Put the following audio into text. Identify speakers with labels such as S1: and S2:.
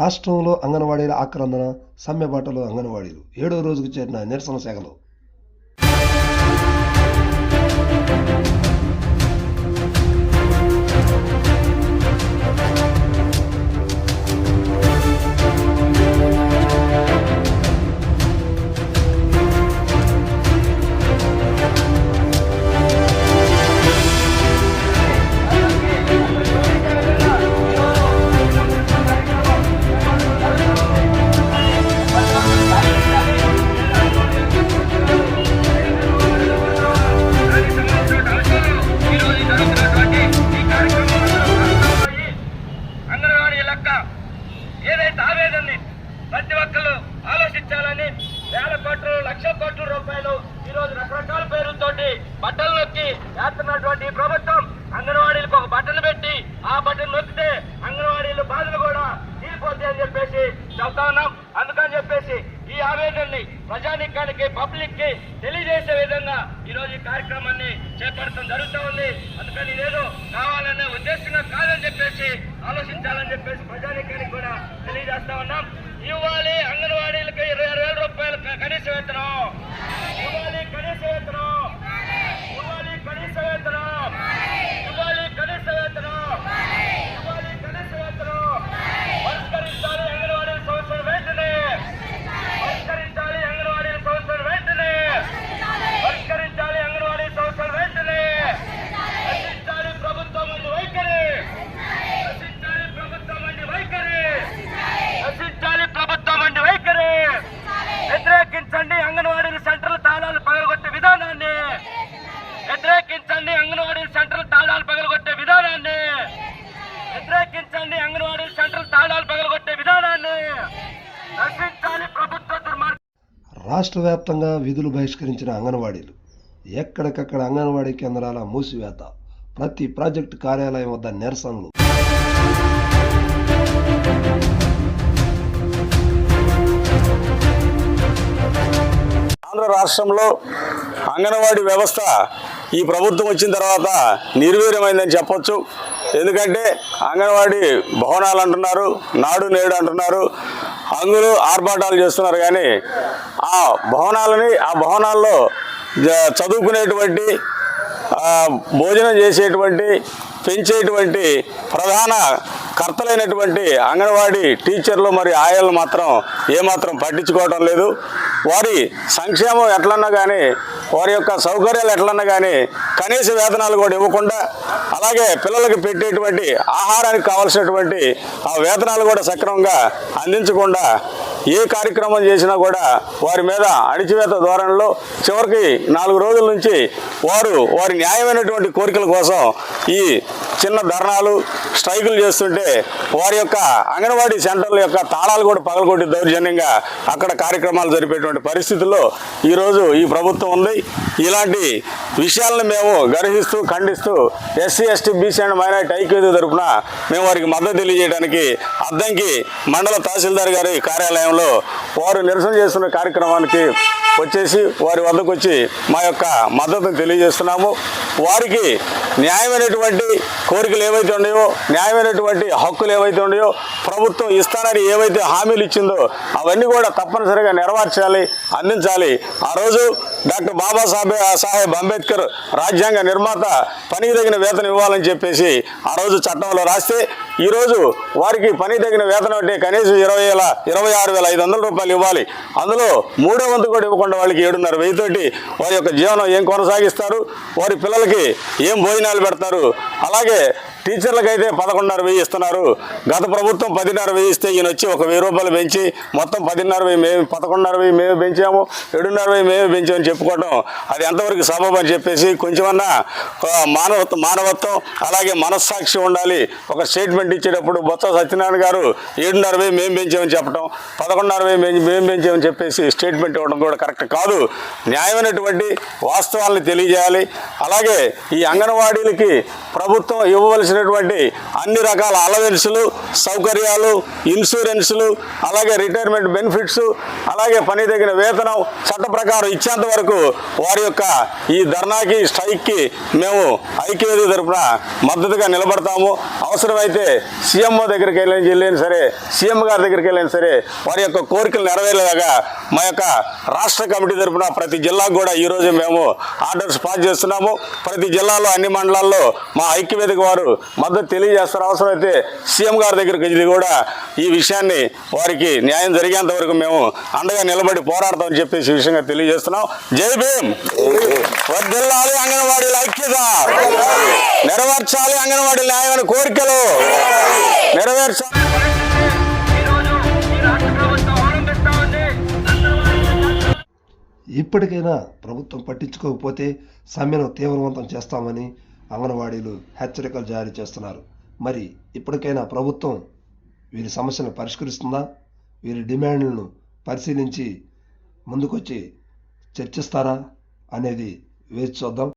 S1: రాష్ట్రంలో అంగన్వాడీల ఆక్రందన సమ్మెబాటలో అంగన్వాడీలు. ఏడో రోజుకు చేరిన నిరసన శాఖలో
S2: చేస్తున్నటువంటి ఈ ప్రభుత్వం అంగన్వాడీలకు ఒక బటన్ పెట్టి ఆ బటన్ నొక్కితే అంగన్వాడీలు బాధలు కూడా తీరిపోతాయి అని చెప్పేసి చెప్తా ఉన్నాం. అందుకని చెప్పేసి ఈ ఆవేదనని ప్రజానికానికి పబ్లిక్కి తెలియజేసే విధంగా ఈ రోజు ఈ కార్యక్రమాన్ని చేపడటం జరుగుతూ ఉంది. అందుకని ఇదేదో కావాలనే ఉద్దేశంగా కాదని చెప్పేసి ఆలోచించాలని చెప్పేసి ప్రజానికానికి కూడా తెలియజేస్తా ఉన్నాం. ఇవ్వాలి అంగన్వాడీలకు ఇరవై ఆరు వేల రూపాయలు క- కనీస వేతనం ఇవ్వాలి కనీస వేతనం ఇవ్వాలి కనీస వేతనం ఇవ్వాలి కనీస వేతనం ఇవ్వాలి కనీస వేతనం పరిష్కరించాలి అంగన్వాడీ సంస్థలు వెంటనే పరిష్కరించాలి అంగన్వాడీ సంస్థలు వెంటనే పరిష్కరించాలి అంగన్వాడీ సంస్థలు వెంటనే రక్షించాలి ప్రభుత్వం వంటి వైఖరి రక్షించాలి ప్రభుత్వం వంటి వైఖరి రక్షించాలి ప్రభుత్వం వంటి వైఖరి వ్యతిరేకించండి అంగన్వాడీ సెంటర్ల తాళాలు పగలగొట్టే విధానాన్ని వ్యతిరేకించండి అంగన్వాడీ సెంటర్ల తాళాలు పగలగొట్టే విధానాన్ని వ్యతిరేకించండి అంగన్వాడీ సెంటర్ల తాళాలు పగలగొట్టే విధానాన్ని. రక్షించాలి ప్రభుత్వ దుర్మార్గం.
S1: రాష్ట్ర వ్యాప్తంగా విధులు బహిష్కరించిన అంగన్వాడీలు ఎక్కడికక్కడ అంగన్వాడీ కేంద్రాల మూసివేత. ప్రతి ప్రాజెక్టు కార్యాలయం వద్ద నిరసనలు.
S3: ఆంధ్ర రాష్ట్రంలో అంగన్వాడీ వ్యవస్థ ఈ ప్రభుత్వం వచ్చిన తర్వాత నిర్వీర్యమైందని చెప్పొచ్చు. ఎందుకంటే అంగన్వాడీ భవనాలు అంటున్నారు నాడు నేడు అంటున్నారు అంగులు ఆర్భాటాలు చేస్తున్నారు కానీ ఆ భవనాలని ఆ భవనాల్లో చదువుకునేటువంటి భోజనం చేసేటువంటి పెంచేటువంటి ప్రధాన కర్తలైనటువంటి అంగన్వాడీ టీచర్లు మరియు ఆయలు మాత్రం ఏమాత్రం పట్టించుకోవడం లేదు. వారి సంక్షేమం ఎట్లన్నా కానీ వారి యొక్క సౌకర్యాలు ఎట్లన్నా కానీ కనీస వేతనాలు కూడా ఇవ్వకుండా అలాగే పిల్లలకు పెట్టేటువంటి ఆహారానికి కావాల్సినటువంటి ఆ వేతనాలు కూడా సక్రమంగా అందించకుండా ఏ కార్యక్రమం చేసినా కూడా వారి మీద అణిచివేత ధోరణిలో చివరికి నాలుగు రోజుల నుంచి వారు వారి న్యాయమైనటువంటి కోరికల కోసం ఈ చిన్న ధర్నాలు స్ట్రైకులు చేస్తుంటే వారి యొక్క అంగన్వాడీ సెంటర్ల యొక్క తాళాలు కూడా పగలగొట్టి దౌర్జన్యంగా అక్కడ కార్యక్రమాలు జరిపేటువంటి పరిస్థితుల్లో ఈరోజు ఈ ప్రభుత్వం ఉంది. ఇలాంటి విషయాలను మేము గర్హిస్తూ ఖండిస్తూ SC ST BC and minority ఐక్యత తరపున మేము వారికి మద్దతు తెలియజేయడానికి అద్దంకి మండల తహసీల్దార్ గారి కార్యాలయంలో వారు నిరసన చేస్తున్న కార్యక్రమానికి వచ్చేసి వారి వద్దకు వచ్చి మా యొక్క మద్దతును తెలియజేస్తున్నాము. వారికి న్యాయమైనటువంటి కోరికలు ఏవైతే ఉన్నాయో న్యాయమైనటువంటి హక్కులు ఏవైతే ఉన్నాయో ప్రభుత్వం ఇస్తానని ఏవైతే హామీలు ఇచ్చిందో అవన్నీ కూడా తప్పనిసరిగా నెరవేర్చాలి అందించాలి. ఆ రోజు డాక్టర్ బాబాసాహెబ్ సాహెబ్ అంబేద్కర్ రాజ్యాంగ నిర్మాత పనికి తగిన వేతనం ఇవ్వాలని చెప్పేసి ఆ రోజు చట్టంలో రాస్తే ఈరోజు వారికి పని తగిన వేతనం అంటే కనీసం ఇరవై వేల ఇరవై ఆరు వేల ఐదు వందల రూపాయలు ఇవ్వాలి. అందులో మూడో వంతు కూడా ఇవ్వకుండా వాళ్ళకి ఏడున్నర వెయ్యితోటి వారి యొక్క జీవనం ఏం కొనసాగిస్తారు? వారి పిల్లలకి ఏం భోజనాలు పెడతారు? అలాగే టీచర్లకైతే పదకొండున్నర వెయ్యి ఇస్తున్నారు. గత ప్రభుత్వం పదిన్నర వెయ్యి ఇస్తే ఈయన వచ్చి ఒక వెయ్యి రూపాయలు పెంచి మొత్తం పదిన్నర వెయ్యి మేము పదకొండున్నర వెయ్యి మేము పెంచాము. ఏడున్నర వెయ్యి మేమే పెంచామని చెప్పుకోవడం అది ఎంతవరకు సబబు అని చెప్పేసి కొంచెమన్నా ఆ, మానవత్వం మానవత్వం అలాగే మనస్సాక్షి ఉండాలి. ఒక స్టేట్మెంట్ ఇచ్చేటప్పుడు బొత్స సత్యనారాయణ గారు ఏడున్నర వేలు మేము పెంచామని చెప్పడం పదకొండున్నర వేలు మేము పెంచామని చెప్పేసి స్టేట్మెంట్ ఇవ్వడం కూడా కరెక్ట్ కాదు. న్యాయమైనటువంటి వాస్తవాలను తెలియజేయాలి. అలాగే ఈ అంగన్వాడీలకి ప్రభుత్వం ఇవ్వవలసినటువంటి అన్ని రకాల అలవెన్సులు సౌకర్యాలు ఇన్సూరెన్సులు అలాగే రిటైర్మెంట్ బెనిఫిట్స్ అలాగే పని తగిన వేతనం చట్ట ప్రకారం ఇచ్చేంత వరకు వారి యొక్క ఈ ధర్నాకి స్ట్రైక్కి మేము ఐక్యవేది తరఫున మద్దతుగా నిలబడతాము. అవసరమైతే సీఎంఓ దగ్గరికి వెళ్ళిన వెళ్ళిన సరే సీఎం గారి దగ్గరికి వెళ్ళినా సరే వారి యొక్క కోరికలు నెరవేరేలాగా మా యొక్క రాష్ట్ర కమిటీ తరఫున ప్రతి జిల్లాకు కూడా ఈరోజు మేము ఆర్డర్స్ పాస్ చేస్తున్నాము. ప్రతి జిల్లాలో అన్ని మండలాల్లో మా ఐక్యవేదిక వారు మద్దతు తెలియజేస్తారు. అవసరమైతే సీఎం గారి దగ్గరికి ఇది కూడా ఈ విషయాన్ని వారికి న్యాయం జరిగేంత వరకు మేము అండగా నిలబడి పోరాడతామని చెప్పేసి విషయంగా తెలియజేస్తున్నాం. జై భీం వర్ధిల్లాలి అంగన్వాడీల ఐక్యత. నెరవేర్చాలి అంగన్వాడీ న్యాయమైన కోరికలు. నెరవేర్చాలి
S1: ఇప్పటికైనా ప్రభుత్వం పట్టించుకోకపోతే సమ్మెను తీవ్రవంతం చేస్తామని అంగన్వాడీలు హెచ్చరికలు జారీ చేస్తున్నారు. మరి ఇప్పటికైనా ప్రభుత్వం వీరి సమస్యను పరిష్కరిస్తుందా? వీరి డిమాండ్లను పరిశీలించి ముందుకొచ్చి చర్చిస్తారా? అనేది వేచి చూద్దాం.